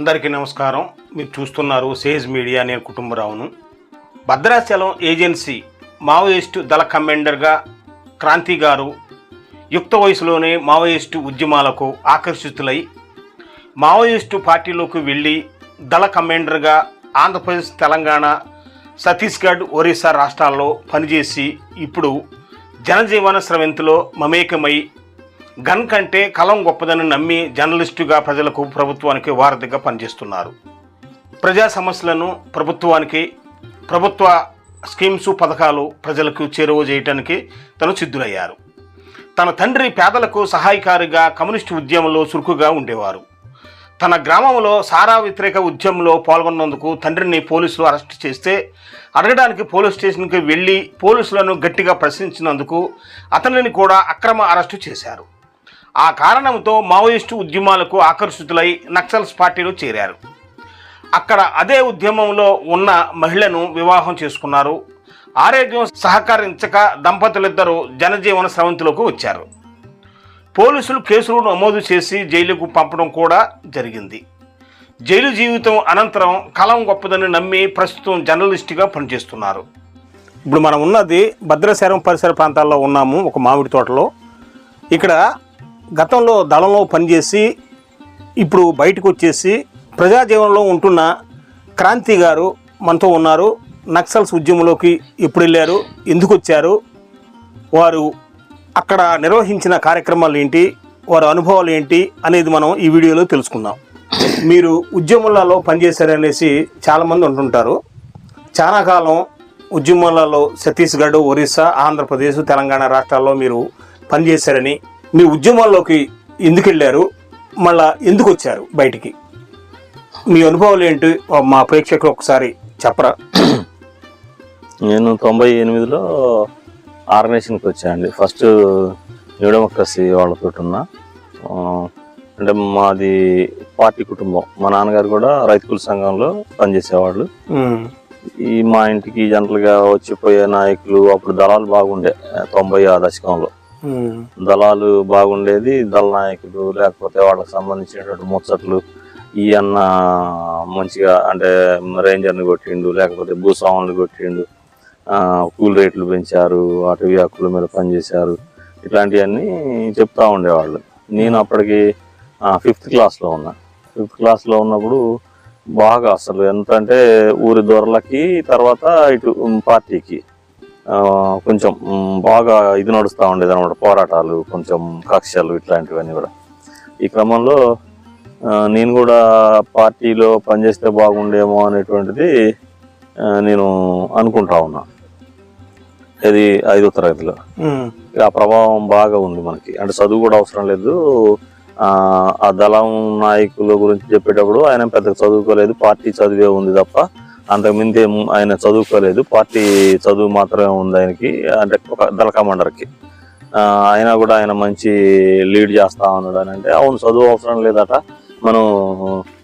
అందరికీ నమస్కారం. మీరు చూస్తున్నారు సేజ్ మీడియా. నేను కుటుంబరావును. భద్రాచలం ఏజెన్సీ మావోయిస్టు దళ కమాండర్గా క్రాంతి గారు యుక్త వయసులోనే మావోయిస్టు ఉద్యమాలకు ఆకర్షితులై మావోయిస్టు పార్టీలోకి వెళ్ళి దళ కమాండర్గా ఆంధ్రప్రదేశ్ తెలంగాణ ఛత్తీస్గఢ్ ఒరిస్సా రాష్ట్రాల్లో పనిచేసి ఇప్పుడు జనజీవన స్రవంతిలో మమేకమై గన్ కంటే కలం గొప్పదని నమ్మి జర్నలిస్టుగా ప్రజలకు ప్రభుత్వానికి వారధిగా పనిచేస్తున్నారు. ప్రజా సమస్యలను ప్రభుత్వానికి ప్రభుత్వ స్కీమ్స్ పథకాలు ప్రజలకు చేరువ చేయడానికి తను సిద్ధులయ్యారు. తన తండ్రి పేదలకు సహాయకారిగా కమ్యూనిస్టు ఉద్యమంలో చురుకుగా ఉండేవారు. తన గ్రామంలో సారా వ్యతిరేక ఉద్యమంలో పాల్గొన్నందుకు తండ్రిని పోలీసులు అరెస్ట్ చేస్తే అడగడానికి పోలీస్ స్టేషన్కి వెళ్ళి పోలీసులను గట్టిగా ప్రశ్నించినందుకు అతనిని కూడా అక్రమ అరెస్టు చేశారు. ఆ కారణంతో మావోయిస్టు ఉద్యమాలకు ఆకర్షితులై నక్సల్స్ పార్టీలో చేరారు. అక్కడ అదే ఉద్యమంలో ఉన్న మహిళను వివాహం చేసుకున్నారు. ఆరోగ్యం సహకరించక దంపతులిద్దరూ జనజీవన స్రవంతిలోకి వచ్చారు. పోలీసులు కేసులు నమోదు చేసి జైలుకు పంపడం కూడా జరిగింది. జైలు జీవితం అనంతరం కలం గొప్పదని నమ్మి ప్రస్తుతం జర్నలిస్టుగా పనిచేస్తున్నారు. ఇప్పుడు మనం ఉన్నది భద్రాచలం పరిసర ప్రాంతాల్లో ఉన్నాము ఒక మామిడి తోటలో. ఇక్కడ గతంలో దళంలో పనిచేసి ఇప్పుడు బయటకు వచ్చేసి ప్రజాజీవనంలో ఉంటున్న క్రాంతి గారు మనతో ఉన్నారు. నక్సల్స్ ఉద్యమంలోకి ఎప్పుడు వెళ్ళారు ఎందుకు వచ్చారు వారు అక్కడ నిర్వహించిన కార్యక్రమాలు ఏంటి వారి అనుభవాలు ఏంటి అనేది మనం ఈ వీడియోలో తెలుసుకుందాం. మీరు ఉద్యమాలలో పనిచేశారనేసి చాలామంది ఉంటుంటారు. చాలా కాలం ఉద్యమాలలో ఛత్తీస్గఢ్ ఒరిస్సా ఆంధ్రప్రదేశ్ తెలంగాణ రాష్ట్రాల్లో మీరు పనిచేశారని మీ ఉద్యమాల్లోకి ఎందుకు వెళ్ళారు మళ్ళా ఎందుకు వచ్చారు బయటికి? మీ అనుభవాలు ఏంటి? మా ప్రేక్షకులు ఒకసారి చెప్పరా? నేను తొంభై ఎనిమిదిలో ఆర్గనైజేషన్కి వచ్చానండి. ఫస్ట్ న్యూ డెమోక్రసీ వాళ్ళతో ఉన్నా అంటే మాది పార్టీ కుటుంబం. మా నాన్నగారు కూడా రైతు కూలి సంఘంలో పనిచేసేవాళ్ళు. ఈ మా ఇంటికి జనరల్గా వచ్చిపోయే నాయకులు అప్పుడు దళాలు బాగుండే తొంభై ఆ దశకంలో. దళాలు బాగుండేది దళ నాయకులు లేకపోతే వాళ్ళకి సంబంధించినటువంటి ముచ్చట్లు ఈ అన్న మంచిగా అంటే రేంజర్ని కొట్టిండు లేకపోతే భూస్వాములు కొట్టిండు కూల్ రేట్లు పెంచారు అటవీ హక్కుల మీద పనిచేశారు ఇట్లాంటివన్నీ చెప్తా ఉండేవాళ్ళు. నేను అప్పటికి ఫిఫ్త్ క్లాస్లో ఉన్నా. ఫిఫ్త్ క్లాస్లో ఉన్నప్పుడు బాగా అసలు ఎంత అంటే ఊరి దొరలకి తర్వాత ఇటు పార్టీకి. కొంచెం బాగా ఇది నడుస్తూ ఉండేది అనమాట పోరాటాలు కొంచెం కక్షలు ఇట్లాంటివన్నీ కూడా. ఈ క్రమంలో నేను కూడా పార్టీలో పనిచేస్తే బాగుండేమో అనేటువంటిది నేను అనుకుంటా ఉన్నా. ఇది ఐదో తరగతిలో. ఆ ప్రభావం బాగా ఉంది మనకి. అంటే చదువు కూడా అవసరం లేదు. ఆ ఆ దళం నాయకుల గురించి చెప్పేటప్పుడు ఆయన పెద్దగా చదువుకోలేదు. పార్టీ చదివే ఉంది తప్ప అంతకుమింది ఆయన చదువుకోలేదు. పార్టీ చదువు మాత్రమే ఉంది ఆయనకి. అంటే ఒక దళ కమాండర్కి. ఆ, అయినా కూడా ఆయన మంచి లీడ్ చేస్తా ఉన్నాడు అని అంటే అవును చదువు అవసరం లేదట. మనం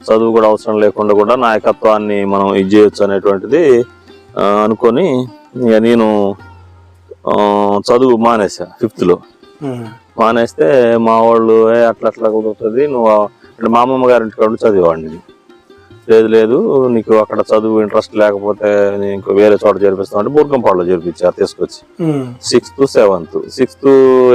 చదువు కూడా అవసరం లేకుండా కూడా నాయకత్వాన్ని మనం ఇది చేయొచ్చు అనేటువంటిది అనుకొని ఇక నేను చదువు మానేసా ఫిఫ్త్లో. మానేస్తే మా వాళ్ళు "ఏ, అట్లా అట్లా కుదురుతుంది. నువ్వు ఆ-" అంటే మా అమ్మమ్మ గారి ఇంటికాడ ఉండి చదివేవాడిని. లేదు లేదు. నీకు అక్కడ చదువు ఇంట్రెస్ట్ లేకపోతే నేను ఇంకో వేరే చోట చేర్పిస్తాను అంటే బూర్గంపాడులో చేర్పించారు తీసుకొచ్చి. సిక్స్త్ సెవెంత్ సిక్స్త్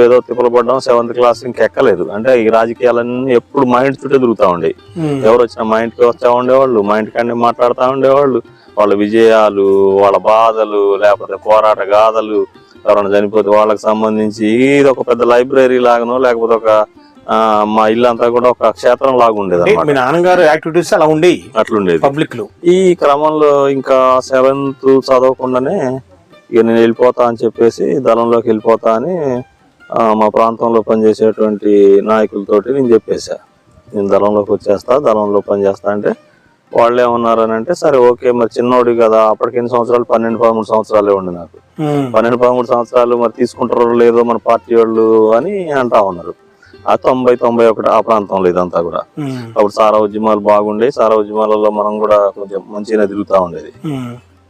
ఏదో తిప్పలు పడ్డాం సెవెంత్ క్లాస్ ఇంకెక్కలేదు అంటే ఈ రాజకీయాలన్నీ ఎప్పుడు మైండ్ చుట్టూ తిరుగుతూ ఉండేవి. ఉమ్, ఎవరు వచ్చినా మా ఇంటికి వస్తూ ఉండేవాళ్ళు మా ఇంటికాడనే మాట్లాడుతూ ఉండేవాళ్ళు. వాళ్ళ విజయాలు వాళ్ళ బాధలు లేకపోతే పోరాట గాథలు ఎవరైనా చనిపోతే వాళ్ళకి సంబంధించి ఇది ఒక పెద్ద లైబ్రరీ లాగానో లేకపోతే ఒక మా ఇల్లు అంతా కూడా ఒక క్షేత్రం లాగా ఉండేది మీ నాన్నగారు యాక్టివిటీస్ అలా ఉండేవి? అట్లుండేది. పబ్లిక్లో. ఈ క్రమంలో ఇంకా సెవెంత్ చదవకుండానే ఇక నేను వెళ్ళిపోతా అని చెప్పేసి దళంలోకి వెళ్ళిపోతా అని మా ప్రాంతంలో పనిచేసేటువంటి నాయకులతోటి నేను చెప్పేశా. నేను దళంలోకి వచ్చేస్తా దళంలో పనిచేస్తా అంటే వాళ్ళు ఏమన్నారు అని అంటే సరే ఓకే మరి చిన్నోడు కదా అప్పటికి ఎన్ని సంవత్సరాలు? పన్నెండు పదమూడు సంవత్సరాలే ఉండి నాకు. పన్నెండు పదమూడు సంవత్సరాలు మరి తీసుకుంటారో లేదో మన పార్టీ వాళ్ళు అని అంటా ఉన్నారు. ఆ తొంభై తొంభై ఒకటి ఆ ప్రాంతంలో ఇదంతా కూడా. అప్పుడు సారా ఉద్యమాలు బాగుండే సారా ఉద్యమాలలో మనం కూడా కొంచెం మంచిగా తిరుగుతూ ఉండేది.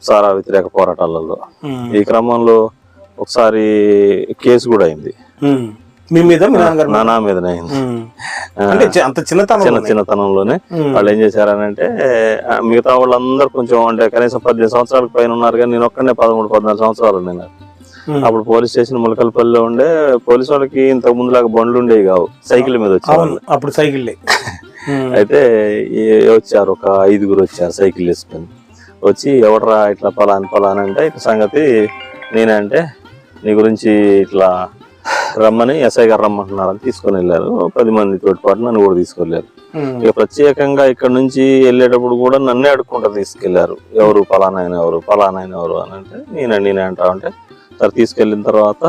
సారా వ్యతిరేక పోరాటాలలో. ఈ క్రమంలో ఒకసారి కేసు కూడా అయింది. మీ మీద మీ నాన్నగారు నా నా మీదనే అయింది. అంత చిన్నతనం చిన్న చిన్నతనంలోనే. వాళ్ళు ఏం చేశారనంటే మిగతా వాళ్ళందరూ కొంచెం అంటే కనీసం పద్దెనిమిది సంవత్సరాలకు పైన ఉన్నారు కానీ నేను ఒక్కనే పదమూడు పద్నాలుగు సంవత్సరాలు నేను. అప్పుడు పోలీస్ స్టేషన్ ములకల్పల్లిలో ఉండే పోలీసు వాళ్ళకి ఇంతకు ముందులాగా బండ్లు ఉండేవి కావు. సైకిల్ మీద వచ్చేవాళ్ళు. అప్పుడు సైకిళ్ళే. ఉమ్. అయితే ఏ- వచ్చారు ఒక ఐదుగురు వచ్చారు సైకిల్ వేసుకొని. వచ్చి ఎవడరా ఇట్లా పలాని పలాని అంటే ఇట్లా సంగతి నేనంటే నీ గురించి ఇట్లా రమ్మని ఎస్ఐ గారు రమ్మంటున్నారని తీసుకొని వెళ్ళారు. పది మంది తోటి పాటు నన్ను కూడా తీసుకెళ్ళారు. ఇక ప్రత్యేకంగా ఇక్కడ నుంచి వెళ్ళేటప్పుడు కూడా నన్నే అడుక్కుంటా తీసుకెళ్ళారు ఎవరు పలానాయన ఎవరు పలానాయన ఎవరు అని అంటే నేనే నేనే అంటా అంటే సరే తీసుకెళ్ళిన తర్వాత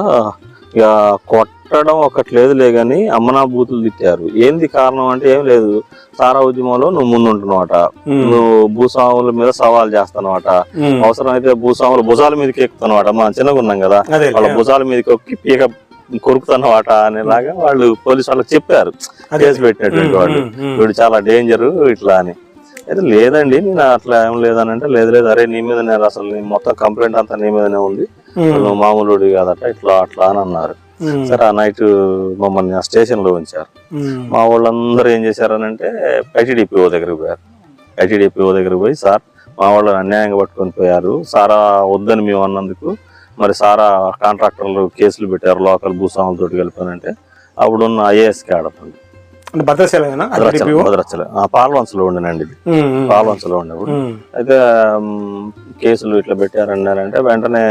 ఇక కొట్టడం ఒకటి లేదులే కానీ అమ్మనా బూతులు తిట్టారు. ఏంది కారణం అంటే ఏం లేదు. సారా ఉద్యమంలో నువ్వు ముందుంటున్నావట. ఉమ్. నువ్వు భూస్వాముల మీద సవాల్ చేస్తానమాట. ఉమ్. అవసరం అయితే భూస్వాముల భుజాల మీదకి ఎక్కుతున్నావట మనం చిన్నగా ఉన్నాం కదా. వాళ్ళ భుజాల మీదకి ఎక్కి పీక కొరుకుతున్నవాట అనేలాగా వాళ్ళు పోలీసు వాళ్ళకి చెప్పారు. కేసు పెట్టినటువంటి వాళ్ళు. వీడు చాలా డేంజర్ ఇట్లా అని. అయితే లేదండి నేను అట్లా ఏం లేదని అంటే లేదు లేదు అరే నీ మీద నేను అసలు నీ మొత్తం కంప్లైంట్ అంతా నీ మీదనే ఉంది. నువ్వు మామూలుడి కాదట ఇట్లా అట్లా అని అన్నారు. సరే ఆ నైట్ మమ్మల్ని ఆ స్టేషన్లో ఉంచారు. మా వాళ్ళందరూ ఏం చేశారనంటే ఐటీడీపీఓ దగ్గరికి పోయారు ఐటీడీపీఓ దగ్గరికి పోయి సార్ మా వాళ్ళు అన్యాయంగా పట్టుకొని పోయారు సారా వద్దని మేము అన్నందుకు మరి సారా కాంట్రాక్టర్లు కేసులు పెట్టారు లోకల్ భూస్వాములతో కలిపానంటే అప్పుడున్న ఐఏఎస్ అంటే భద్రాచలమేనా భద్రాచలం పాల్వంచలో ఉండనండి ఇది. పాల్వంచలో ఉండేప్పుడు. అయితే కేసులు ఇట్లా పెట్టారన్నారంటే వెంటనే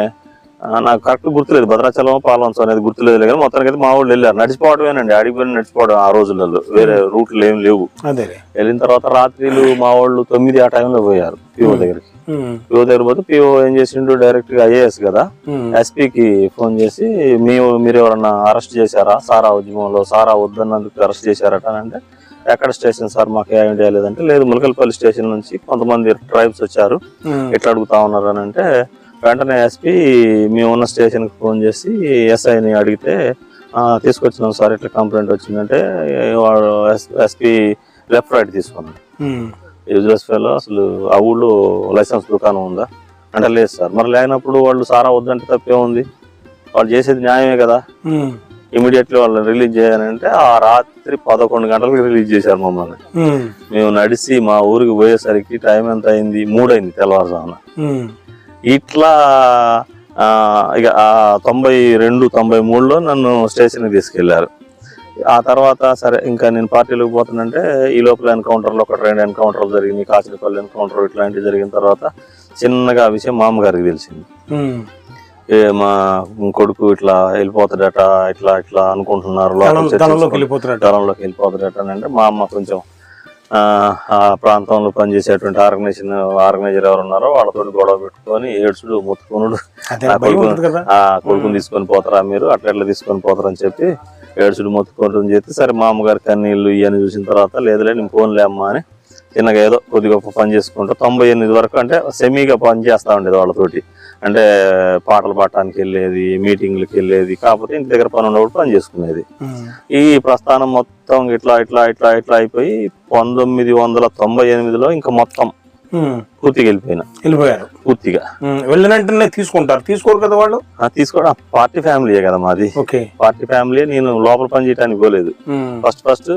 నాకు కరెక్ట్ గుర్తులేదు. భద్రాచలం పాల్వంచ అనేది గుర్తులేదు కానీ మొత్తానికి అయితే మా వాళ్ళు వెళ్ళారు. నడిచిపోవడమేనండి. అడిగిపోయి నడిచిపోవడం ఆ రోజులలో. వేరే రూట్లు ఏం లేవు. వెళ్ళిన తర్వాత రాత్రిలు మా వాళ్ళు తొమ్మిది ఆ టైంలో పోయారు. పిఓ దగ్గరికి. పిఓ దగ్గర పోతే పిఓ ఏం చేసిండు? డైరెక్ట్గా ఐఏఎస్ కదా. ఎస్పీకి ఫోన్ చేసి మేము మీరు ఎవరన్నా అరెస్ట్ చేశారా? సారా ఉద్యమంలో సారా వద్దన్నందుకు అరెస్ట్ చేశారట అని అంటే ఎక్కడ స్టేషన్ సార్? మాకు ఏం లేదంటే లేదు ములకల్పల్లి స్టేషన్ నుంచి కొంతమంది ట్రైబ్స్ వచ్చారు. ఎట్లా అడుగుతా ఉన్నారు అని అంటే వెంటనే ఎస్పీ మేము ఉన్న స్టేషన్కి ఫోన్ చేసి ఎస్ఐని అడిగితే "ఆ, తీసుకొచ్చినాం సార్ ఇట్లా కంప్లైంట్ వచ్చిందంటే వాడు ఎస్పీ లెఫ్ట్ రైట్ తీసుకున్నాడు. ఉమ్. యూజ్లెస్ ఫెలో అసలు ఆ ఊళ్ళో లైసెన్స్ దుకాణం ఉందా? అంటే లేదు సార్. మరి లేనప్పుడు వాళ్ళు సారా వద్దంటే తప్పే ఉంది వాళ్ళు చేసేది న్యాయమే కదా. ఇమీడియట్లీ వాళ్ళని రిలీజ్ చేయాలంటే ఆ రాత్రి పదకొండు గంటలకు రిలీజ్ చేశారు మమ్మల్ని. మేము. నడిచి మా ఊరికి పోయేసరికి టైం ఎంత అయింది? మూడైంది తెల్లవారుజామున. ఇట్లా ఇక తొంభై రెండు తొంభై మూడులో నన్ను స్టేషన్కి తీసుకెళ్ళారు. ఆ తర్వాత సరే ఇంకా నేను పార్టీలోకి పోతానంటే ఈ లోపల ఎన్కౌంటర్లు ఒక రెండు ఎన్కౌంటర్లు జరిగింది కాచినపల్లి ఎన్కౌంటర్ ఇట్లాంటివి జరిగిన తర్వాత చిన్నగా ఆ విషయం మా అమ్మగారికి తెలిసింది. ఏ మా కొడుకు ఇట్లా వెళ్ళిపోతాడట ఇట్లా ఇట్లా అనుకుంటున్నారు దళంలోకి వెళ్ళిపోతాడట. అని అంటే మా అమ్మ కొంచెం ఆ, ప్రాంతంలో పనిచేసేటువంటి ఆర్గనైజేషన్ ఆర్గనైజర్ ఎవరు ఉన్నారో వాళ్ళతో గొడవ పెట్టుకొని ఏడ్చుడు మొత్తుకునుడు. ఆ కొడుకుని తీసుకొని పోతారా మీరు? అట్లా ఎట్లా తీసుకొని పోతారని చెప్పి ఏడ్చుడు మొత్తుకోవడం చేస్తే సరే మా అమ్మగారి కన్నీళ్ళు ఇవన్నీ చూసిన తర్వాత లేదులే నేను ఫోన్లే అమ్మా అని చిన్నగా ఏదో కొద్ది గొప్ప పని చేసుకుంటూ తొంభై ఎనిమిది వరకు అంటే సెమీగా పని చేస్తా ఉండేది వాళ్ళతోటి అంటే పాటలు పాడటానికి వెళ్ళేది మీటింగ్లకు వెళ్ళేది కాకపోతే ఇంటి దగ్గర పని ఉన్నప్పుడు పని చేసుకునేది. ఈ ప్రస్థానం మొత్తం ఇట్లా ఇట్లా ఇట్లా ఇట్లా అయిపోయి పంతొమ్మిది వందల తొంభై ఎనిమిదిలో ఇంకా మొత్తం. పూర్తిగా వెళ్ళిపోయినా. వెళ్ళిపోయారు. పూర్తిగా. ఉమ్. వెళ్ళినంటనే తీసుకుంటారు. తీసుకోరు కదా వాళ్ళు? తీసుకోవడం పార్టీ ఫ్యామిలీయే కదా మాది. ఓకే. పార్టీ ఫ్యామిలీ నేను లోపల పని చేయడానికి పోలేదు. ఫస్ట్ ఫస్ట్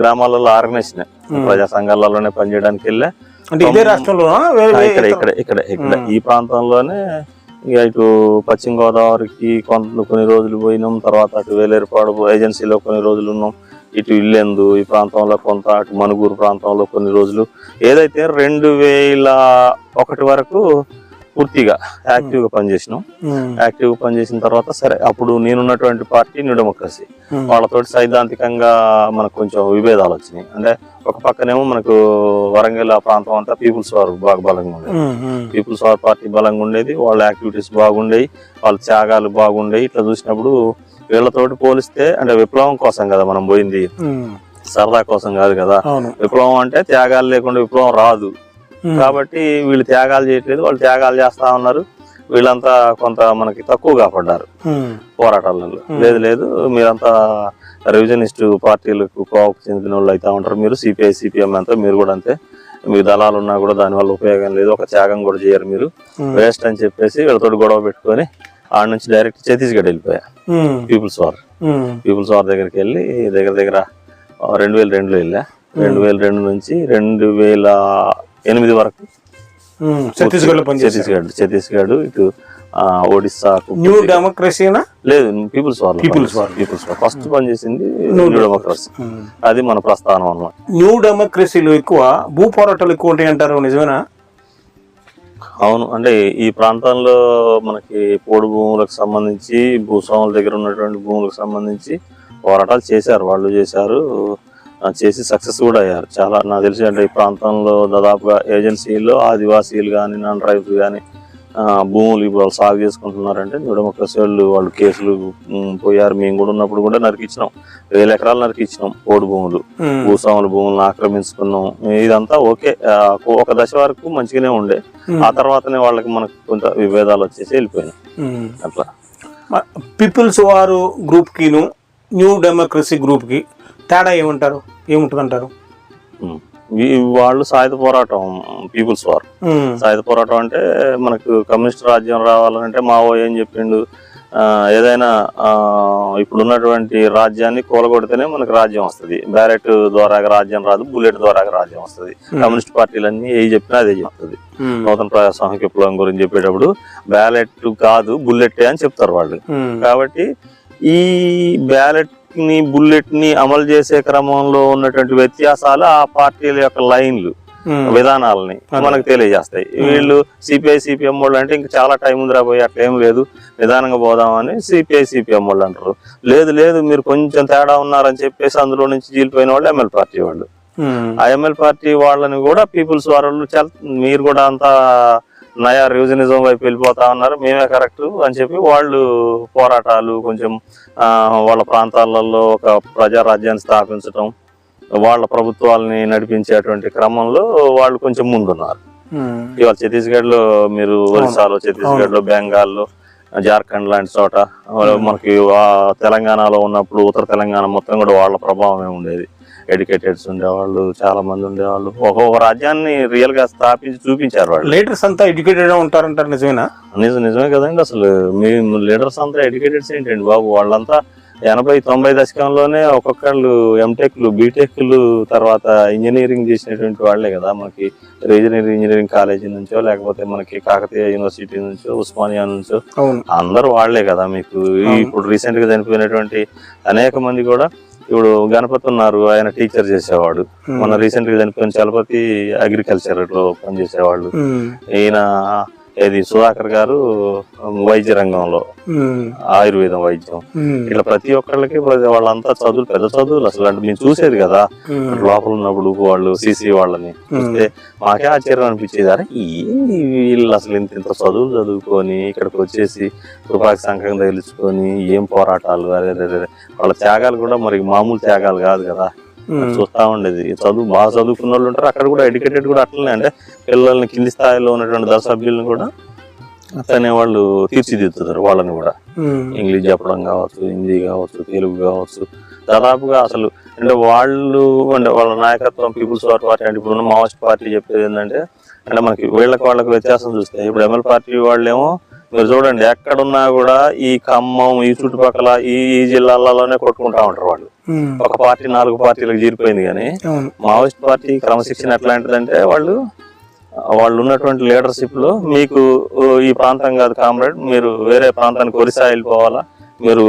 గ్రామాలలో ఆర్గనైజేషన్ ప్రజా సంఘాలలోనే పనిచేయడానికి వెళ్ళా. అంటే ఇదే వేరే ఇక్కడ ఇక్కడ ఇక్కడ ఇక్కడ. ఈ ప్రాంతంలోనే ఇక ఇటు పశ్చిమ గోదావరికి కొంత కొన్ని రోజులు పోయినాం. తర్వాత అటు వేలేరుపాడు ఏజెన్సీలో కొన్ని రోజులు ఉన్నాం. ఇటు ఇల్లెందు ఈ ప్రాంతంలో కొంత అటు మనుగూరు ప్రాంతంలో కొన్ని రోజులు. ఏదైతే రెండు వేల ఒకటి వరకు పూర్తిగా యాక్టివ్గా పనిచేసినాం. ఉమ్. యాక్టివ్గా పనిచేసిన తర్వాత సరే అప్పుడు నేనున్నటువంటి పార్టీ న్యూ డెమోక్రసీ. వాళ్ళతోటి సైద్ధాంతికంగా మనకు కొంచెం విభేదాలు వచ్చినాయి. అంటే ఒక పక్కనేమో మనకు వరంగల్ ఆ ప్రాంతం అంతా పీపుల్స్ వార్ బాగా బలంగా ఉండేది. పీపుల్స్ వార్ పార్టీ బలంగా ఉండేది. వాళ్ళ యాక్టివిటీస్ బాగుండేవి వాళ్ళ త్యాగాలు బాగుండేవి ఇట్లా చూసినప్పుడు వీళ్ళతోటి పోలిస్తే అంటే విప్లవం కోసం కదా మనం పోయింది. సరదా కోసం కాదు కదా. విప్లవం అంటే త్యాగాలు లేకుండా విప్లవం రాదు. కాబట్టి వీళ్ళు త్యాగాలు చేయట్లేదు. వాళ్ళు త్యాగాలు చేస్తా ఉన్నారు. వీళ్ళంతా కొంత మనకి తక్కువ కాపాడ్డారు ఉమ్. పోరాటాలలో. లేదు లేదు. మీరంతా రివిజనిస్ట్ పార్టీలకు కోవకు చెందిన వాళ్ళు అయితే ఉంటారు. మీరు సిపిఐ సిపిఎం అంతా మీరు కూడా అంతే. మీకు దళాలు ఉన్నా కూడా దానివల్ల ఉపయోగం లేదు. ఒక త్యాగం కూడా చేయరు మీరు. వేస్ట్ అని చెప్పేసి వీళ్ళతో గొడవ పెట్టుకొని ఆడ నుంచి డైరెక్ట్ ఛత్తీస్గఢ్ వెళ్ళిపోయా. పీపుల్స్ వార్ పీపుల్స్ వార్ దగ్గరికి వెళ్ళి దగ్గర దగ్గర రెండు వేల రెండులో వెళ్ళా. రెండు వేల రెండు నుంచి రెండు వేల ఎనిమిది వరకు ఛత్తీస్గఢ్ ఛత్తీస్గఢ్ ఛత్తీస్గఢ్ ఇటు ఆ, ఒడిస్సాకు న్యూ డెమోక్రసీనా? లేదు people's war People's War. People's war first పనిచేసింది న్యూ డెమోక్రసీ. అది మన ప్రస్థానం అన్నమాట. న్యూ డెమోక్రసీలో ఎక్కువ భూ పోరాటాలు ఎక్కువ ఉంటాయి అంటారు నిజమేనా? అవును. అంటే ఈ ప్రాంతంలో మనకి పోడు భూములకు సంబంధించి భూస్వాముల దగ్గర ఉన్నటువంటి భూములకు సంబంధించి పోరాటాలు చేశారు. వాళ్ళు చేశారు. చేసి సక్సెస్ కూడా అయ్యారు. చాలా నాకు తెలిసి అంటే ఈ ప్రాంతంలో దాదాపుగా ఏజెన్సీల్లో ఆదివాసీలు కానీ నాన్ ట్రైబ్స్ కానీ భూములు ఇప్పుడు వాళ్ళు సాగు చేసుకుంటున్నారంటే డెమోక్రసీ వాళ్ళు వాళ్ళు కేసులు పోయారు. మేము కూడా ఉన్నప్పుడు కూడా నరికిచ్చినాం వేల ఎకరాలు నరికిచ్చినాం పోడు భూములు. భూస్వాముల భూములను ఆక్రమించుకున్నాం. ఇదంతా ఓకే. ఒక దశ వరకు మంచిగానే ఉండే. ఆ తర్వాతనే వాళ్ళకి మనకు కొంత విభేదాలు వచ్చేసి వెళ్ళిపోయినాయి. అట్లా. పీపుల్స్ వారు గ్రూప్ కిను న్యూ డెమోక్రసీ గ్రూప్కి తేడా ఏమంటారు? ఏముంటుంది అంటారు ఉమ్. ఈ- వాళ్ళు సాయుధ పోరాటం పీపుల్స్ వార్ సాయుధ పోరాటం అంటే మనకు కమ్యూనిస్ట్ రాజ్యం రావాలంటే మావో ఏం చెప్పిండు? ఏదైనా ఇప్పుడు ఉన్నటువంటి రాజ్యాన్ని కూలగొడితేనే మనకు రాజ్యం వస్తుంది. బ్యారెట్ ద్వారా రాజ్యం రాదు బుల్లెట్ ద్వారా రాజ్యం వస్తుంది. కమ్యూనిస్ట్ పార్టీలన్నీ ఏ చెప్పినా అదే చెప్తుంది. నూతన ప్రజాస్వామిక విప్లవం గురించి చెప్పేటప్పుడు బ్యాలెట్ కాదు బుల్లెట్ అని చెప్తారు వాళ్ళు. కాబట్టి ఈ బ్యాలెట్ ని బుల్లెట్ని అమలు చేసే క్రమంలో ఉన్నటువంటి వ్యత్యాసాలు ఆ పార్టీల యొక్క లైన్లు విధానాలని మనకు తెలియజేస్తాయి. వీళ్ళు సిపిఐ సిపిఎం వాళ్ళు అంటే ఇంకా చాలా టైం ఉంది రాబోయే అట్లా ఏం లేదు. నిదానంగా పోదామని సిపిఐ సిపిఎం వాళ్ళు అంటారు. లేదు లేదు మీరు కొంచెం తేడా ఉన్నారని చెప్పేసి అందులో నుంచి జీలిపోయిన వాళ్ళు ఎంఎల్ పార్టీ వాళ్ళు. ఆ ఎంఎల్ పార్టీ వాళ్ళని కూడా పీపుల్స్ వాళ్ళు చాలా మీరు కూడా అంతా నయా రివిజనిజం వైపు వెళ్ళిపోతా ఉన్నారు. మేమే కరెక్ట్ అని చెప్పి వాళ్ళు పోరాటాలు కొంచెం వాళ్ళ ప్రాంతాలలో ఒక ప్రజారాజ్యాన్ని స్థాపించడం వాళ్ళ ప్రభుత్వాలని నడిపించేటువంటి క్రమంలో వాళ్ళు కొంచెం ముందున్నారు. ఇవాళ ఛత్తీస్గఢ్లో మీరు ఒరిస్సాలో ఛత్తీస్గఢ్లో బెంగాల్లో జార్ఖండ్ లాంటి చోట మనకి తెలంగాణలో ఉన్నప్పుడు ఉత్తర తెలంగాణ మొత్తం కూడా వాళ్ళ ప్రభావమే ఉండేది. ఎడ్యుకేటెడ్స్ ఉండేవాళ్ళు చాలా మంది ఉండేవాళ్ళు ఒక్కొక్క రాజ్యాన్ని రియల్గా స్థాపించి చూపించారు వాళ్ళు. లీడర్స్ అంతా ఎడ్యుకేటెడ్ ఉంటారంటారు నిజమేనా? నిజం నిజమే కదండి. అసలు మీ లీడర్స్ అంతా ఎడ్యుకేటెడ్స్ ఏంటండి బాబు? వాళ్ళంతా ఎనభై తొంభై దశకంలోనే ఒక్కొక్కళ్ళు ఎంటెక్లు బీటెక్లు తర్వాత ఇంజనీరింగ్ చేసినటువంటి వాళ్ళే కదా మనకి. రీజనరీ ఇంజనీరింగ్ కాలేజీ నుంచో లేకపోతే మనకి కాకతీయ యూనివర్సిటీ నుంచో ఉస్మానియా నుంచో అందరూ వాళ్ళే కదా మీకు. ఇప్పుడు రీసెంట్గా చనిపోయినటువంటి అనేక మంది కూడా ఇప్పుడు గణపతి ఉన్నారు ఆయన టీచర్ చేసేవాడు. మన రీసెంట్గా చనిపోయిన చలపతి అగ్రికల్చర్లో పనిచేసేవాళ్ళు. ఉమ్, ఈయన ఏది సుధాకర్ గారు వైద్య రంగంలో ఆయుర్వేదం వైద్యం. ఇట్లా ప్రతి ఒక్కళ్ళకి వాళ్ళంతా చదువులు పెద్ద చదువులు అసలు. అంటే మేము చూసేది కదా లోపల ఉన్నప్పుడు వాళ్ళు సిసి వాళ్ళని చూస్తే మాకే ఆశ్చర్యం అనిపించేది. అరే ఏంది వీళ్ళు అసలు ఇంత ఇంత చదువులు చదువుకొని ఇక్కడికి వచ్చేసి తుపాకి సంఘం తగిలించుకొని ఏం పోరాటాలు? అరే. వాళ్ళ త్యాగాలు కూడా మరి మామూలు త్యాగాలు కాదు కదా. చూస్తా ఉండేది. చదువు బాగా చదువుకున్న వాళ్ళు ఉంటారు. అక్కడ కూడా ఎడ్యుకేటెడ్ కూడా అట్లనే అంటే పిల్లల్ని కింది స్థాయిలో ఉన్నటువంటి దళ సభ్యులను కూడా అట్లనే. వాళ్ళు తీర్చిదిద్దుతారు వాళ్ళని కూడా. ఇంగ్లీష్ చెప్పడం కావచ్చు హిందీ కావచ్చు తెలుగు కావచ్చు. దాదాపుగా అసలు అంటే వాళ్ళు అంటే వాళ్ళ నాయకత్వం పీపుల్స్ వార్ పార్టీ అంటే ఇప్పుడు మావోయిస్ట్ పార్టీ చెప్పేది ఏంటంటే అంటే మనకి వీళ్ళకి వాళ్ళకి వ్యత్యాసం చూస్తే ఇప్పుడు ఎంఎల్ పార్టీ వాళ్ళేమో మీరు చూడండి ఎక్కడున్నా కూడా ఈ ఖమ్మం ఈ చుట్టుపక్కల ఈ ఈ జిల్లాలలోనే కొట్టుకుంటా ఉంటారు వాళ్ళు. ఒక పార్టీ నాలుగు పార్టీలకు జీరిపోయింది కానీ మావోయిస్ట్ పార్టీ క్రమశిక్షణ ఎట్లాంటిదంటే వాళ్ళు వాళ్ళు ఉన్నటువంటి లీడర్షిప్లో మీకు ఈ ప్రాంతం కాదు కామ్రేడ్ మీరు వేరే ప్రాంతానికి ఒరిస్సా వెళ్ళిపోవాలా? మీరు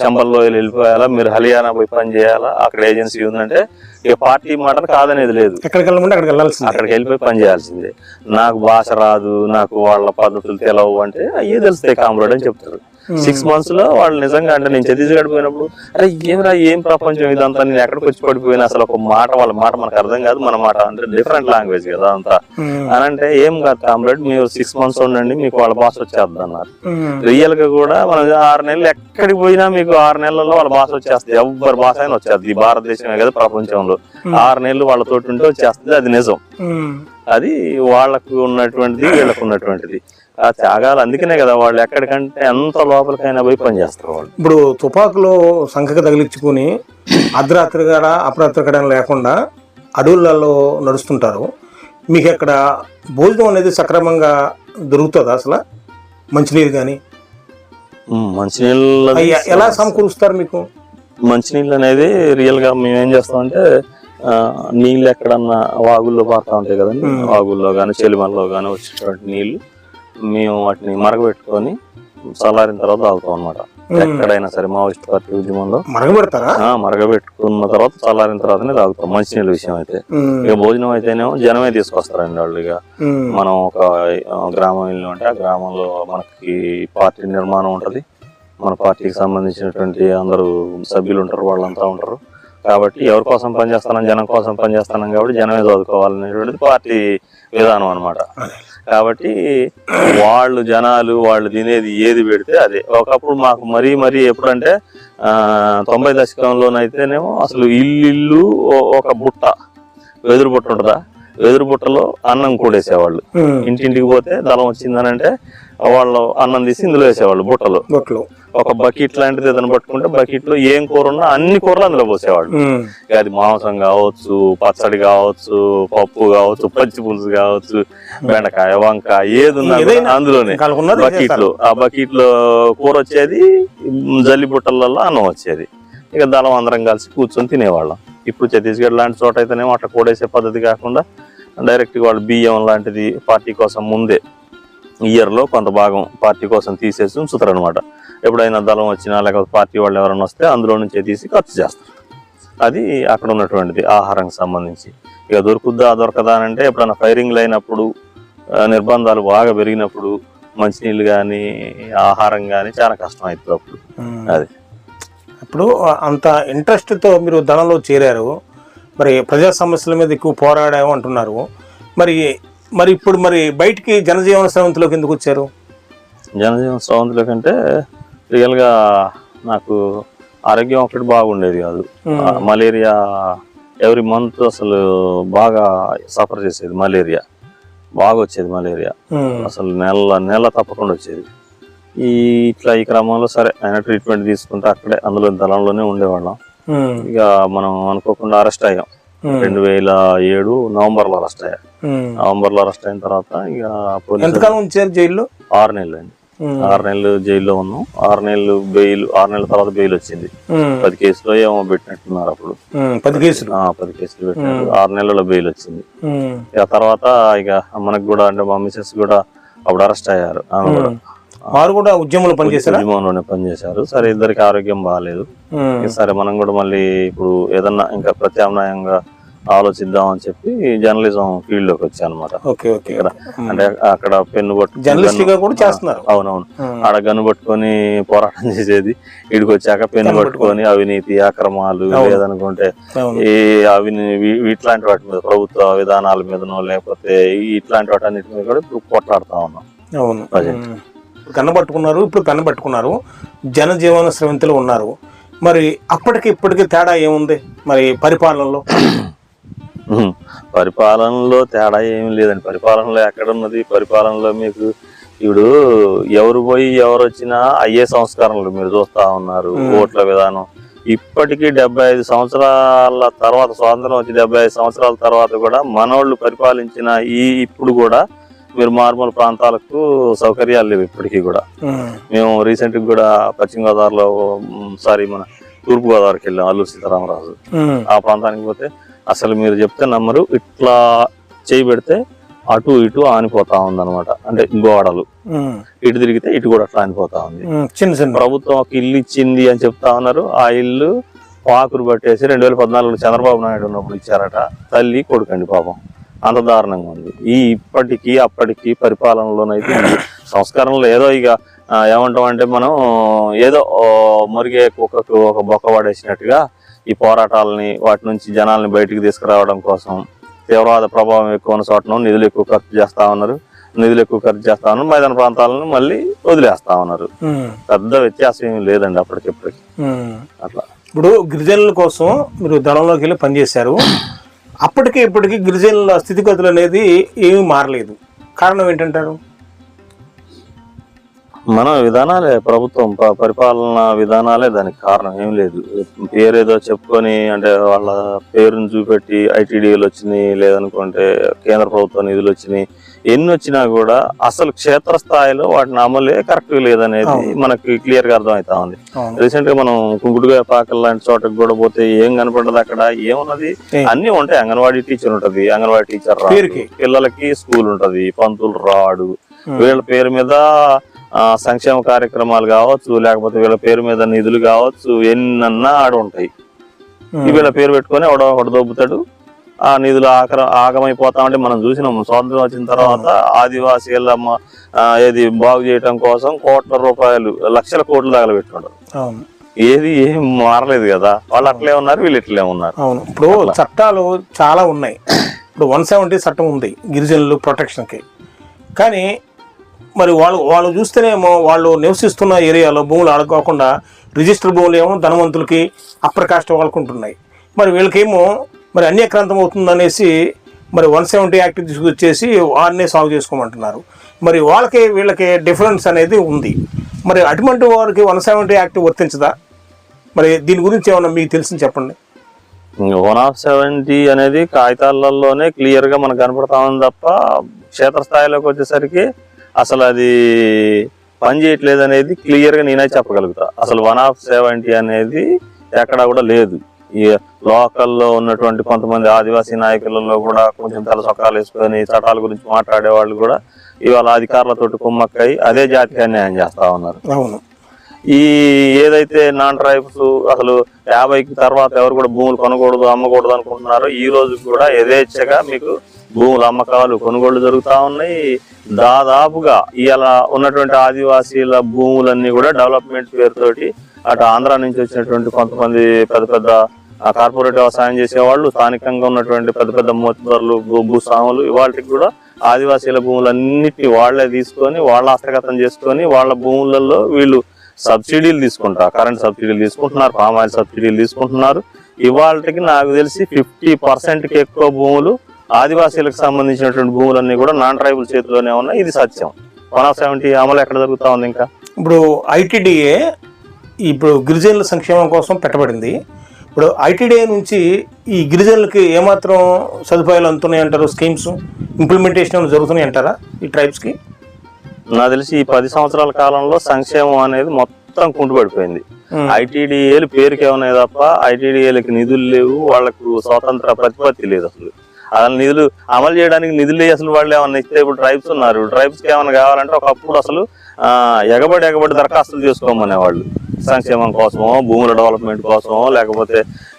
చంబల్లో వెళ్ళిపోయాలా మీరు హర్యానా పోయి పని చేయాలా అక్కడ ఏజెన్సీ ఉందంటే ఇక పార్టీ మాట కాదనేది లేదు. ఎక్కడికి వెళ్ళమంటే అక్కడికి వెళ్ళాల్సిందే. అక్కడికి వెళ్ళిపోయి పని చేయాల్సిందే. నాకు భాష రాదు నాకు వాళ్ళ పద్ధతులు తెలవు అంటే అయ్యే తెలుస్తాయి కామ్రేడ్ అని చెప్తారు. సిక్స్ మంత్స్లో వాళ్ళు నిజంగా అంటే నేను ఛత్తీస్గఢ్ పోయినప్పుడు అరే ఏమిరా ఏం ప్రపంచం ఇదంతా నేను ఎక్కడికి వచ్చి పడిపోయినా? అసలు ఒక మాట వాళ్ళ మాట మనకు అర్థం కాదు మన మాట అంటే డిఫరెంట్ లాంగ్వేజ్ కదా అంతా. ఉమ్, అని అంటే ఏం కాదు కామ్రేడ్ మీరు సిక్స్ మంత్స్ ఉండండి మీకు వాళ్ళ భాష వచ్చేద్ది అన్నారు. రియల్గా కూడా మనం ఆరు నెలలు ఎక్కడికి పోయినా మీకు ఆరు నెలల్లో వాళ్ళ భాష వచ్చేస్తుంది ఎవరి భాష అయినా వచ్చేస్తుంది ఈ భారతదేశమే కదా ప్రపంచంలో. ఆరు నెలలు వాళ్ళతో ఉంటే వచ్చేస్తుంది అది నిజం. అది వాళ్ళకు ఉన్నటువంటిది వీళ్ళకు ఉన్నటువంటిది. ఆ త్యాగాలు అందుకనే కదా వాళ్ళు ఎక్కడికంటే ఎంత లోపలికైనా పోయి పని చేస్తారు వాళ్ళు. ఇప్పుడు తుపాకులో సంఖకి తగిలించుకుని అర్ధరాత్రి గడ అపరాత్రి గడ లేకుండా అడవులలో నడుస్తుంటారు. మీకు అక్కడ భోజనం అనేది సక్రమంగా దొరుకుతుందా అసలు? మంచినీరు కానీ మంచినీళ్ళ ఎలా సమకూరుస్తారు మీకు? మంచినీళ్ళు అనేది రియల్గా మేము ఏం చేస్తామంటే నీళ్ళు ఎక్కడన్నా వాగుల్లో పారుతా ఉంటాయి కదండి. వాగుల్లో కానీ చెలిమల్లో కానీ వచ్చేటువంటి నీళ్ళు మేము వాటిని మరగబెట్టుకొని చల్లారిన తర్వాత తాగుతాం అనమాట. ఎక్కడైనా సరే మావోయిస్ట్ పార్టీ ఉద్యమంలో. మరగబెడతారా? మరగబెట్టుకున్న తర్వాత చల్లారిన తర్వాతనే తాగుతాం. మంచినీళ్ళ విషయం అయితే. ఇక భోజనం అయితేనేమో జనమే తీసుకొస్తారండి వాళ్ళు ఇక. మనం ఒక గ్రామం వెళ్ళి ఉంటే ఆ గ్రామంలో మనకి పార్టీ నిర్మాణం ఉంటది. మన పార్టీకి సంబంధించినటువంటి అందరూ సభ్యులు ఉంటారు వాళ్ళంతా ఉంటారు. కాబట్టి ఎవరి కోసం పనిచేస్తానం జనం కోసం పనిచేస్తానం కాబట్టి జనమే చదువుకోవాలనేటువంటిది పార్టీ విధానం అన్నమాట. కాబట్టి వాళ్ళు జనాలు వాళ్ళు తినేది ఏది పెడితే అదే. ఒకప్పుడు మాకు మరీ మరీ ఎప్పుడంటే తొంభై దశకంలోనైతేనేమో అసలు ఇల్లు ఒక బుట్ట వెదురు బుట్ట ఉంటుందా? వెదురు బుట్టలో అన్నం కూడేసేవాళ్ళు. ఇంటింటికి పోతే దళం వచ్చిందనంటే వాళ్ళు అన్నం తీసి ఇందులో వేసేవాళ్ళు బుట్టలో. ఒక బకెట్ లాంటిది ఏదైనా పట్టుకుంటే బకెట్లో ఏం కూర ఉన్నా అన్ని కూరలు అందులో ఇక అది మాంసం కావచ్చు పచ్చడి కావచ్చు పప్పు కావచ్చు పచ్చి పులుసు కావచ్చు బెండకాయ వంకాయ ఏది ఉన్నా అందులోనే. బకెట్. లో. ఆ బకెట్లో కూర వచ్చేది జల్లి బుట్టలలో అన్నం వచ్చేది. ఇక దళం అందరం కలిసి కూర్చొని తినేవాళ్ళం. ఇప్పుడు ఛత్తీస్గఢ్ లాంటి చోట అయితేనేమో అట్లా కూడేసే పద్ధతి కాకుండా డైరెక్ట్ వాళ్ళు బియ్యం లాంటిది పార్టీ కోసం ముందే ఇయర్లో కొంత భాగం పార్టీ కోసం తీసేసి ఉంచుతారు అనమాట ఎప్పుడైనా దళం వచ్చినా లేకపోతే పార్టీ వాళ్ళు ఎవరైనా వస్తే అందులో నుంచే తీసి ఖర్చు చేస్తారు. అది అక్కడ ఉన్నటువంటిది ఆహారానికి సంబంధించి. ఇక దొరుకుద్దా దొరకదా అని అంటే ఎప్పుడైనా ఫైరింగ్లు అయినప్పుడు నిర్బంధాలు బాగా పెరిగినప్పుడు మంచినీళ్ళు కానీ ఆహారం కానీ చాలా కష్టం అవుతుంది అప్పుడు. అది. ఇప్పుడు అంత ఇంట్రెస్ట్తో మీరు దళంలో చేరారు. మరి ప్రజా సమస్యల మీద ఎక్కువ పోరాడాము అంటున్నారు. మరి మరి ఇప్పుడు మరి బయటికి జనజీవన స్రవంతిలోకి ఎందుకు వచ్చారు? జనజీవన స్రవంతుల కంటే రియల్గా నాకు ఆరోగ్యం ఒకటి బాగుండేది కాదు. ఆ, మలేరియా ఎవ్రీ మంత్ అసలు బాగా సఫర్ చేసేది మలేరియా. బాగా వచ్చేది మలేరియా. ఉమ్, అసలు నెల నెల తప్పకుండా వచ్చేది. ఈ ఇట్లా ఈ క్రమంలో సరే ఆయన ట్రీట్మెంట్ తీసుకుంటే అక్కడే అందులో దళంలోనే ఉండేవాళ్ళం. ఉమ్, ఇక మనం అనుకోకుండా అరెస్ట్ అయ్యాం. రెండు వేల ఏడు నవంబర్లో అరెస్ట్ అయ్యాం. నవంబర్లో అరెస్ట్ అయిన తర్వాత ఇక జైల్లో? ఆరు నెలలు ఉమ్, ఆరు నెలలు జైల్లో ఉన్నాం. ఆరు నెలలు బెయిల్ ఆరు నెలల తర్వాత బెయిల్ వచ్చింది. ఉమ్, పది కేసులో ఏమో పెట్టినట్టున్నారు అప్పుడు. ఉమ్, పది కేసులు. పది కేసులు పెట్టినారు. ఆరు నెలల బెయిల్ వచ్చింది. ఇక తర్వాత ఇక మనకు కూడా అంటే మా మిసెస్ కూడా అప్పుడు అరెస్ట్ అయ్యారు. ఆమె కూడా. వారు కూడా ఉద్యమంలో పనిచేశారా? ఉద్యమంలోనే పనిచేశారు. సరే ఇద్దరికి ఆరోగ్యం బాగాలేదు. సరే మనం కూడా మళ్ళీ ఇప్పుడు ఏదన్నా ఇంకా ప్రత్యామ్నాయంగా ఆలోచిద్దాం అని చెప్పి జర్నలిజం ఫీల్డ్లోకి వచ్చాను అనమాట ఓకే. ఓకే అంటే అక్కడ పెన్ను పట్టు జర్నలిస్ట్గా కూడా చేస్తున్నారు. అవునవును. ఆడ గన్ను పట్టుకొని పోరాటం చేసేది. ఇడికి వచ్చాక పెన్ను పట్టుకొని. అవినీతి అక్రమాలు లేదనుకుంటే ఈ అవిని వీ- ఇట్లాంటి వాటి మీద ప్రభుత్వ విధానాల మీదనో లేకపోతే ఇట్లాంటి వాటి అన్నిటి మీద కూడా ఇప్పుడు కొట్లాడుతా ఉన్నాం. అవును. కన్నబట్టుకున్నారు ఇప్పుడు కన్నబట్టుకున్నారు జనజీవన స్రవంతిలో ఉన్నారు. మరి అప్పటికి ఇప్పటికి తేడా ఏముంది? మరి పరిపాలనలో. పరిపాలనలో తేడా ఏమీ లేదండి. పరిపాలనలో ఎక్కడున్నది? పరిపాలనలో మీకు ఇప్పుడు ఎవరు పోయి ఎవరు వచ్చినా అయ్యే సంస్కరణలు మీరు చూస్తా ఉన్నారు ఓట్ల విధానం. ఇప్పటికీ డెబ్బై ఐదు సంవత్సరాల తర్వాత స్వాతంత్రం వచ్చి డెబ్బై ఐదు సంవత్సరాల తర్వాత కూడా మనోళ్ళు పరిపాలించిన ఈ ఇప్పుడు కూడా మీరు మారుమూల ప్రాంతాలకు సౌకర్యాలు లేవు ఇప్పటికీ కూడా. మేము రీసెంట్ కూడా పశ్చిమ గోదావరిలో సారీ మన తూర్పు గోదావరికి వెళ్ళాం అల్లూరు సీతారామరాజు. ఆ ప్రాంతానికి పోతే అసలు మీరు చెప్తే నమ్మరు. ఇట్లా చేయి పెడితే అటు ఇటు ఆనిపోతా ఉందన్నమాట. అంటే గోడలు ఇటు తిరిగితే ఇటు కూడా అట్లా ఆనిపోతా ఉంది. చిన్న చిన్న. ప్రభుత్వం ఒక ఇల్లు ఇచ్చింది అని చెప్తా ఉన్నారు. ఆ ఇల్లు పాకురు పట్టేసి రెండు వేల పద్నాలుగులో చంద్రబాబు నాయుడు ఉన్నప్పుడు ఇచ్చారట. తల్లి కొడుకండి పాపం. అంత దారుణంగా ఉంది. ఈ ఇప్పటికీ అప్పటికి పరిపాలనలోనైతే సంస్కరణలు ఏదో ఇక ఏమంటాం అంటే మనం ఏదో మురిగే కుక్కకు ఒక బొక్క పడేసినట్టుగా ఈ పోరాటాలని వాటి నుంచి జనాల్ని బయటికి తీసుకురావడం కోసం తీవ్రవాద ప్రభావం ఎక్కువ ఉన్న చోటను నిధులు ఎక్కువ ఖర్చు చేస్తా ఉన్నారు. నిధులు ఎక్కువ ఖర్చు చేస్తా ఉన్నారు. మైదాన ప్రాంతాలను మళ్ళీ వదిలేస్తా ఉన్నారు. పెద్ద వ్యత్యాసం ఏమీ లేదండి అప్పటికిప్పటికి. అట్లా. ఇప్పుడు గిరిజనుల కోసం మీరు దళంలోకి వెళ్ళి పనిచేశారు. అప్పటికి ఇప్పటికి గిరిజనుల స్థితిగతులు అనేది ఏమీ మారలేదు. కారణం ఏంటంటారు? మన విధానాలే ప్రభుత్వం పరిపాలన విధానాలే దానికి కారణం. ఏం లేదు. పేరేదో చెప్పుకొని అంటే వాళ్ళ పేరుని చూపెట్టి ఐటీడీలు వచ్చినాయి లేదనుకుంటే కేంద్ర ప్రభుత్వ నిధులు వచ్చినాయి. ఎన్ని వచ్చినా కూడా అసలు క్షేత్రస్థాయిలో వాటిని అమలే కరెక్ట్ లేదనేది మనకి క్లియర్గా అర్థమవుతా ఉంది. రీసెంట్గా మనం కుంకుడుగా పాకల్ లాంటి చోటకి కూడా పోతే ఏం కనపడదు అక్కడ ఏమున్నది? అన్ని ఉంటాయి. అంగన్వాడీ టీచర్ ఉంటది అంగన్వాడీ టీచర్ రాడు. పిల్లలకి స్కూల్ ఉంటది పంతులు రాడు. వీళ్ళ పేరు మీద సంక్షేమ కార్యక్రమాలు కావచ్చు లేకపోతే వీళ్ళ పేరు మీద నిధులు కావచ్చు ఎన్నన్నా ఆడ ఉంటాయి. వీళ్ళ పేరు పెట్టుకొని ఎవడో ఒకడు దొబ్బుతాడు. ఆ నిధులు ఆకర ఆగమైపోతా ఉంటే మనం చూసినాం. స్వాతంత్రం వచ్చిన తర్వాత ఆదివాసీల ఏది బాగు చేయటం కోసం కోట్ల రూపాయలు లక్షల కోట్లు తగలబెట్టుకుంటారు అవును. ఏది ఏం మారలేదు కదా. వాళ్ళు అట్లే ఉన్నారు వీళ్ళు ఇట్లే ఉన్నారు. అవును. ఇప్పుడు చట్టాలు చాలా ఉన్నాయి. ఇప్పుడు వన్ సెవెంటీ చట్టం ఉంది గిరిజనులు ప్రొటెక్షన్కి. కానీ మరి వాళ్ళు వాళ్ళు చూస్తేనేమో వాళ్ళు నివసిస్తున్న ఏరియాలో భూములు ఆడుకోకుండా రిజిస్టర్ భూములు ఏమో ధనవంతులకి అప్పర్ కాస్ట్ మరి వీళ్ళకేమో మరి అన్యక్రాంతం అవుతుందనేసి మరి వన్ సెవెంటీ యాక్ట్ తీసుకొచ్చేసి వారినే సాగు చేసుకోమంటున్నారు. మరి వాళ్ళకి వీళ్ళకి డిఫరెన్స్ అనేది ఉంది. మరి అటువంటి వారికి వన్ సెవెంటీ యాక్ట్ వర్తించదా? మరి దీని గురించి ఏమన్నా మీకు తెలిసింది చెప్పండి. వన్ ఆఫ్ సెవెంటీ అనేది కాగితాలలోనే క్లియర్గా మనకు కనపడతా ఉంది తప్ప క్షేత్రస్థాయిలోకి వచ్చేసరికి అసలు అది పని చేయట్లేదు అనేది క్లియర్గా నేనే చెప్పగలుగుతా. అసలు వన్ ఆఫ్ సెవెంటీ అనేది ఎక్కడా కూడా లేదు. ఈ లోకల్లో ఉన్నటువంటి కొంతమంది ఆదివాసీ నాయకులలో కూడా కొంచెం తెల్ల సొక్కాలు వేసుకొని చట్టాల గురించి మాట్లాడే వాళ్ళు కూడా ఇవాళ అధికారులతోటి కుమ్మక్కై అదే జాతికి అన్యాయం చేస్తా ఉన్నారు. అవును. ఈ ఏదైతే నాన్ ట్రైబ్స్ అసలు యాభైకి తర్వాత ఎవరు కూడా భూములు కొనకూడదు అమ్మకూడదు అనుకుంటున్నారో ఈ రోజు కూడా యథేచ్ఛగా మీకు భూముల అమ్మకాలు కొనుగోళ్ళు జరుగుతూ ఉన్నాయి. దాదాపుగా ఇలా ఉన్నటువంటి ఆదివాసీల భూములన్నీ కూడా డెవలప్మెంట్ పేరుతోటి అటు ఆంధ్ర నుంచి వచ్చినటువంటి కొంతమంది పెద్ద పెద్ద కార్పొరేట్ వ్యవసాయం చేసేవాళ్ళు స్థానికంగా ఉన్నటువంటి పెద్ద పెద్ద మోతిదారులు భూ భూస్వాములు ఇవాళకి కూడా ఆదివాసీల భూములన్నిటిని వాళ్ళే తీసుకొని వాళ్ళ హస్తగతం చేసుకొని వాళ్ళ భూములలో వీళ్ళు సబ్సిడీలు తీసుకుంటారు. కరెంట్ సబ్సిడీలు తీసుకుంటున్నారు పామాయిల్ సబ్సిడీలు తీసుకుంటున్నారు. ఇవాళకి నాకు తెలిసి ఫిఫ్టీ పర్సెంట్కి ఎక్కువ భూములు ఆదివాసీలకు సంబంధించినటువంటి భూములన్నీ కూడా నాన్ ట్రైబల్ చేతిలోనే ఉన్నాయి. ఇది సత్యం. వన్ ఆఫ్ సెవెంటీ అమలు ఎక్కడ జరుగుతా ఉంది ఇంకా? ఇప్పుడు ఐటీడీఏ ఇప్పుడు గిరిజనుల సంక్షేమం కోసం పెట్టబడింది. ఇప్పుడు ఐటీడీఏ నుంచి ఈ గిరిజనులకి ఏమాత్రం సదుపాయాలు అందుతున్నాయి అంటారు? స్కీమ్స్ ఇంప్లిమెంటేషన్ జరుగుతున్నాయి అంటారా ఈ ట్రైబ్స్కి? నాకు తెలిసి ఈ పది సంవత్సరాల కాలంలో సంక్షేమం అనేది మొత్తం కుంటుపడిపోయింది ఐటీడీఏలు పేరుకి ఏమన్నాయి తప్ప ఐటీడీఏలకి నిధులు లేవు వాళ్ళకు స్వతంత్ర ప్రతిపత్తి లేదు అసలు. అసలు నిధులు అమలు చేయడానికి నిధులు అసలు వాళ్ళు ఏమన్నా ఇస్తే ఇప్పుడు ట్రైబ్స్ ఉన్నారు. ట్రైబ్స్ ఏమైనా కావాలంటే ఒకప్పుడు అసలు ఎగబడి ఎగబడి దరఖాస్తులు చేసుకోమనేవాళ్ళు. సంక్షేమం కోసమో భూముల డెవలప్మెంట్ కోసమో లేకపోతే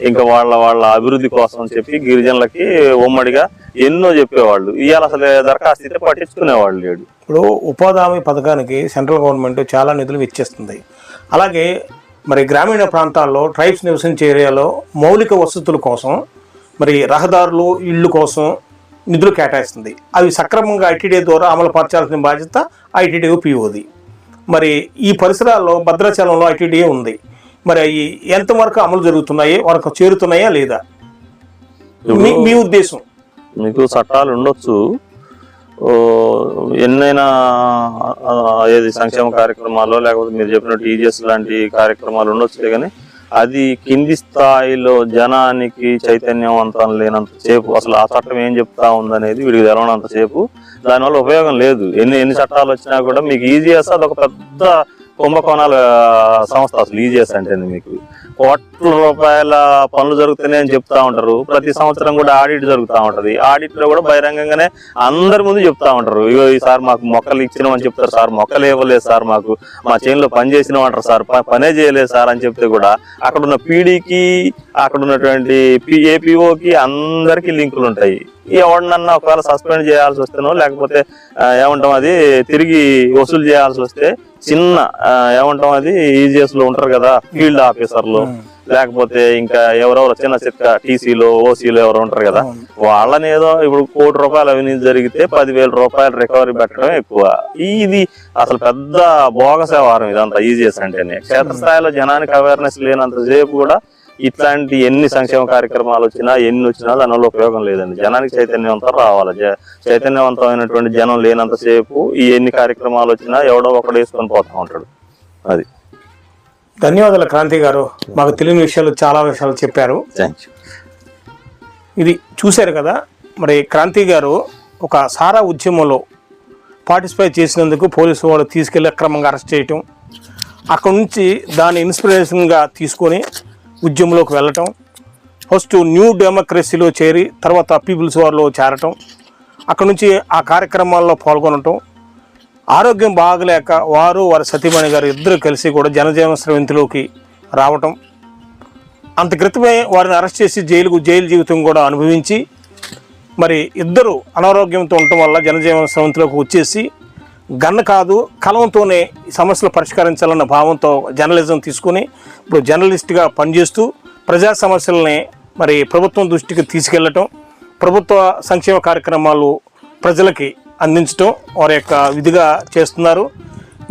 ఇంకా వాళ్ళ వాళ్ళ అభివృద్ధి కోసం చెప్పి గిరిజనులకి ఉమ్మడిగా ఎన్నో చెప్పేవాళ్ళు. ఇవాళ అసలు దరఖాస్తు అయితే పట్టించుకునేవాళ్ళు లేడు. ఇప్పుడు ఉపాధి హామీ పథకానికి సెంట్రల్ గవర్నమెంట్ చాలా నిధులు ఇచ్చేస్తుంది. అలాగే మరి గ్రామీణ ప్రాంతాల్లో ట్రైబ్స్ నివసించే ఏరియాలో మౌలిక వసతుల కోసం మరి రహదారులు ఇళ్ళు కోసం నిధులు కేటాయిస్తుంది. అవి సక్రమంగా ఐటీడీ ద్వారా అమలు పరచాల్సిన బాధ్యత ఐటీడీ పిఓది. మరి ఈ పరిసరాల్లో భద్రాచలంలో ఐటీడీఏ ఉంది. మరి అవి ఎంతవరకు అమలు జరుగుతున్నాయి? వరకు చేరుతున్నాయా లేదా? మీ మీ ఉద్దేశం? మీకు చట్టాలు ఉండొచ్చు. ఎన్నైనా ఏది సంక్షేమ కార్యక్రమాలు లేకపోతే మీరు చెప్పినట్టు ఈజీఎస్ లాంటి కార్యక్రమాలు ఉండొచ్చు కానీ అది కింది స్థాయిలో జనానికి చైతన్యవంతం లేనంత సేపు అసలు ఆ చట్టం ఏం చెప్తా ఉందనేది వీడికి తెలవనంత సేపు దానివల్ల ఉపయోగం లేదు. ఎన్ని ఎన్ని చట్టాలు వచ్చినా కూడా మీకు ఈజీ అది ఒక పెద్ద కుంభకోణాల సంస్థ అసలు ఈజీఎస్ అంటే మీకు? కోట్ల రూపాయల పనులు జరుగుతున్నాయి అని చెప్తా ఉంటారు. ప్రతి సంవత్సరం కూడా ఆడిట్ జరుగుతూ ఉంటుంది. ఆడిట్లో కూడా బహిరంగంగానే అందరి ముందు చెప్తా ఉంటారు. ఇగో ఈ సార్ మాకు మొక్కలు ఇచ్చినామని చెప్తారు. సార్ మొక్కలు ఇవ్వలేదు సార్ మాకు. మా చేనులో పని చేసినాం అంటారు సార్ పనే చేయలేదు సార్ అని చెప్తే కూడా అక్కడ ఉన్న పీడీకి అక్కడ ఉన్నటువంటి ఏపీఓకి అందరికీ లింకులు ఉంటాయి. ఎవరినన్నా ఒకవేళ సస్పెండ్ చేయాల్సి వస్తేనో లేకపోతే ఏమంటాం అది తిరిగి వసూలు చేయాల్సి వస్తే చిన్న ఏమంటాం అది ఈజీఎస్లో ఉంటారు కదా ఫీల్డ్ ఆఫీసర్లు లేకపోతే ఇంకా ఎవరెవరు చిన్న చిక్క టీసీలో ఓసీలో ఎవరు ఉంటారు కదా వాళ్ళని ఏదో ఇప్పుడు కోటి రూపాయలు అవినీతి జరిగితే పదివేల రూపాయలు రికవరీ పెట్టడం ఎక్కువ. ఇది అసలు పెద్ద బోగస్ వ్యవహారం ఇదంతా ఈజీఎస్ అంటేనే. క్షేత్రస్థాయిలో జనానికి అవేర్నెస్ లేనంత సేపు కూడా ఇట్లాంటి ఎన్ని సంక్షేమ కార్యక్రమాలు వచ్చినా ఎన్ని వచ్చినా దానివల్ల ఉపయోగం లేదండి. జనానికి చైతన్యవంతం రావాలి. చైతన్యవంతమైనటువంటి జనం లేనంత సేపు ఈ ఎన్ని కార్యక్రమాలు వచ్చినా ఎవడో ఒకడు వేసుకొని పోతా ఉంటాడు. అది. ధన్యవాదాలు క్రాంతి గారు. మాకు తెలియని విషయాలు చాలా విషయాలు చెప్పారు. ఇది చూశారు కదా మరి క్రాంతి గారు ఒక సారా ఉద్యమంలో పార్టిసిపేట్ చేసినందుకు పోలీసు వాళ్ళు తీసుకెళ్ళి అక్రమంగా అరెస్ట్ చేయటం అక్కడ నుంచి దాన్ని ఇన్స్పిరేషన్గా తీసుకొని ఉద్యమంలోకి వెళ్ళటం ఫస్ట్ న్యూ డెమోక్రసీలో చేరి తర్వాత పీపుల్స్ వార్లో చేరటం అక్కడ నుంచి ఆ కార్యక్రమాల్లో పాల్గొనటం ఆరోగ్యం బాగలేక వారు వారి సతీమణి గారు ఇద్దరు కలిసి కూడా జనజీవన స్రవంతిలోకి రావటం అంత క్రితమే వారిని అరెస్ట్ చేసి జైలుకు జైలు జీవితం కూడా అనుభవించి మరి ఇద్దరు అనారోగ్యంతో ఉండటం వల్ల జనజీవన స్రవంతిలోకి వచ్చేసి గన్ను కాదు కలంతోనే సమస్యలు పరిష్కరించాలన్న భావంతో జర్నలిజం తీసుకుని ఇప్పుడు జర్నలిస్ట్గా పనిచేస్తూ ప్రజా సమస్యలని మరి ప్రభుత్వం దృష్టికి తీసుకెళ్ళటం ప్రభుత్వ సంక్షేమ కార్యక్రమాలు ప్రజలకి అందించటం వారి యొక్క విధిగా చేస్తున్నారు.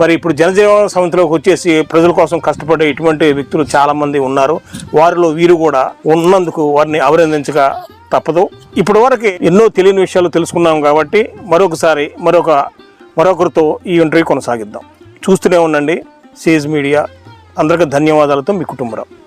మరి ఇప్పుడు జనజీవన సమితిలోకి వచ్చేసి ప్రజల కోసం కష్టపడే ఇటువంటి వ్యక్తులు చాలామంది ఉన్నారు. వారిలో వీరు కూడా ఉన్నందుకు వారిని అభినందించగా తప్పదు. ఇప్పటి వరకు ఎన్నో తెలియని విషయాలు తెలుసుకున్నాం కాబట్టి మరొకసారి మరొక మరొకరితో ఈ ఇంటర్వ్యూ కొనసాగిద్దాం. చూస్తూనే ఉండండి. సేజ్ మీడియా అందరికీ ధన్యవాదాలతో మీ కుటుంబరావు.